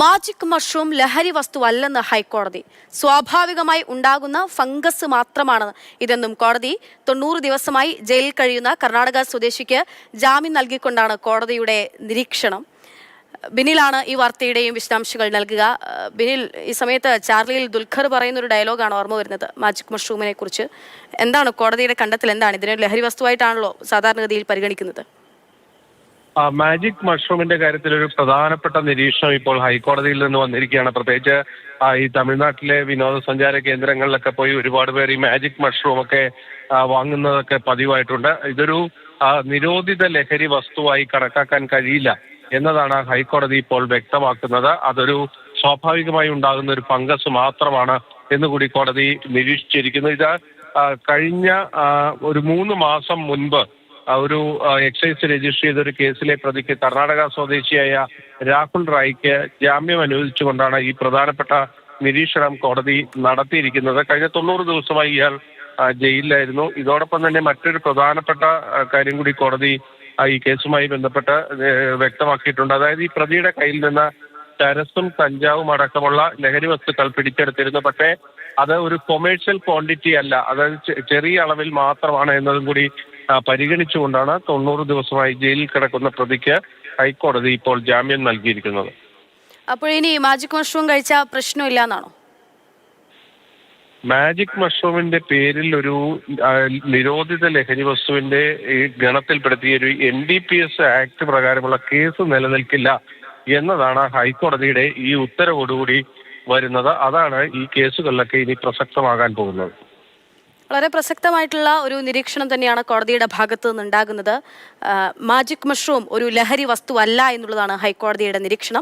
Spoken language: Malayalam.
മാജിക് മഷ്റൂം ലഹരി വസ്തു അല്ലെന്ന് ഹൈക്കോടതി. സ്വാഭാവികമായി ഉണ്ടാകുന്ന ഫംഗസ് മാത്രമാണ് ഇതെന്നും കോടതി തൊണ്ണൂറ് ദിവസമായി ജയിലിൽ കഴിയുന്ന കർണാടക സ്വദേശിക്ക് ജാമ്യം നൽകിക്കൊണ്ടാണ് കോടതിയുടെ നിരീക്ഷണം. ബിനിലാണ് ഈ വാർത്തയുടെയും വിശദാംശങ്ങൾ നൽകുക. ബിനിൽ ഈ സമയത്ത് ചാർലിയിൽ ദുൽഖർ പറയുന്ന ഒരു ഡയലോഗാണ് ഓർമ്മ വരുന്നത് മാജിക് മഷ്റൂമിനെ കുറിച്ച് എന്താണ് കോടതിയുടെ കണ്ടെത്തൽ? എന്താണ്? ഇതിനെ ലഹരി വസ്തുവായിട്ടാണല്ലോ സാധാരണഗതിയിൽ പരിഗണിക്കുന്നത്. ആ, മാജിക് മഷ്റൂമിന്റെ കാര്യത്തിൽ ഒരു പ്രധാനപ്പെട്ട നിരീക്ഷണം ഇപ്പോൾ ഹൈക്കോടതിയിൽ നിന്ന് വന്നിരിക്കുകയാണ്. പ്രത്യേകിച്ച് ഈ തമിഴ്നാട്ടിലെ വിനോദസഞ്ചാര കേന്ദ്രങ്ങളിലൊക്കെ പോയി ഒരുപാട് പേർ ഈ മാജിക് മഷ്റൂം ഒക്കെ വാങ്ങുന്നതൊക്കെ പതിവായിട്ടുണ്ട്. ഇതൊരു നിരോധിത ലഹരി വസ്തുവായി കണക്കാക്കാൻ കഴിയില്ല എന്നതാണ് ഹൈക്കോടതി ഇപ്പോൾ വ്യക്തമാക്കുന്നത്. അതൊരു സ്വാഭാവികമായി ഉണ്ടാകുന്ന ഒരു ഫംഗസ് മാത്രമാണ് എന്നുകൂടി കോടതി നിരീക്ഷിച്ചിരിക്കുന്നു. ഇത് കഴിഞ്ഞ ഒരു മൂന്ന് മാസം മുൻപ് ഒരു എക്സൈസ് രജിസ്റ്റർ ചെയ്ത ഒരു കേസിലെ പ്രതിക്ക് കർണാടക സ്വദേശിയായ രാഹുൽ റായിക്ക് ജാമ്യം അനുവദിച്ചുകൊണ്ടാണ് ഈ പ്രധാനപ്പെട്ട നിരീക്ഷണം കോടതി നടത്തിയിരിക്കുന്നത്. കഴിഞ്ഞ തൊണ്ണൂറ് ദിവസമായി ഇയാൾ ജയിലിലായിരുന്നു. ഇതോടൊപ്പം തന്നെ മറ്റൊരു പ്രധാനപ്പെട്ട കാര്യം കൂടി കോടതി ഈ കേസുമായി ബന്ധപ്പെട്ട് വ്യക്തമാക്കിയിട്ടുണ്ട്. അതായത് ഈ പ്രതിയുടെ കയ്യിൽ നിന്ന് ചരസും കഞ്ചാവും അടക്കമുള്ള ലഹരി വസ്തുക്കൾ പിടിച്ചെടുത്തിരുന്നു. പക്ഷേ അത് ഒരു കൊമേഴ്ഷ്യൽ ക്വാണ്ടിറ്റി അല്ല. അതായത് ചെറിയ അളവിൽ മാത്രമാണ് എന്നതും കൂടി പരിഗണിച്ചുകൊണ്ടാണ് തൊണ്ണൂറ് ദിവസമായി ജയിലിൽ കിടക്കുന്ന പ്രതിക്ക് ഹൈക്കോടതി ഇപ്പോൾ ജാമ്യം നൽകിയിരിക്കുന്നത്. അപ്പോൾ ഇനി മാജിക് മഷ്റൂം കഴിച്ച പ്രശ്നമില്ല എന്നാണോ മാജിക് മഷ്റൂമിന്റെ പേരിൽ ഒരു നിരോധിത ലഹരി വസ്തുവിന്റെ ഗണത്തിൽപ്പെടുത്തിയ ഒരു N D P S act പ്രകാരമുള്ള കേസ് നിലനിൽക്കില്ല എന്നതാണ് ഹൈക്കോടതിയുടെ ഈ ഉത്തരവോടുകൂടി വരുന്നത്. അതാണ് ഈ കേസുകളിലൊക്കെ ഇനി പ്രസക്തമാകാൻ പോകുന്നത്. വളരെ പ്രസക്തമായിട്ടുള്ള ഒരു നിരീക്ഷണം തന്നെയാണ് കോടതിയുടെ ഭാഗത്തു നിന്നുണ്ടാകുന്നത്. മാജിക് മഷ്റൂം ഒരു ലഹരി വസ്തുവല്ല എന്നുള്ളതാണ് ഹൈക്കോടതിയുടെ നിരീക്ഷണം.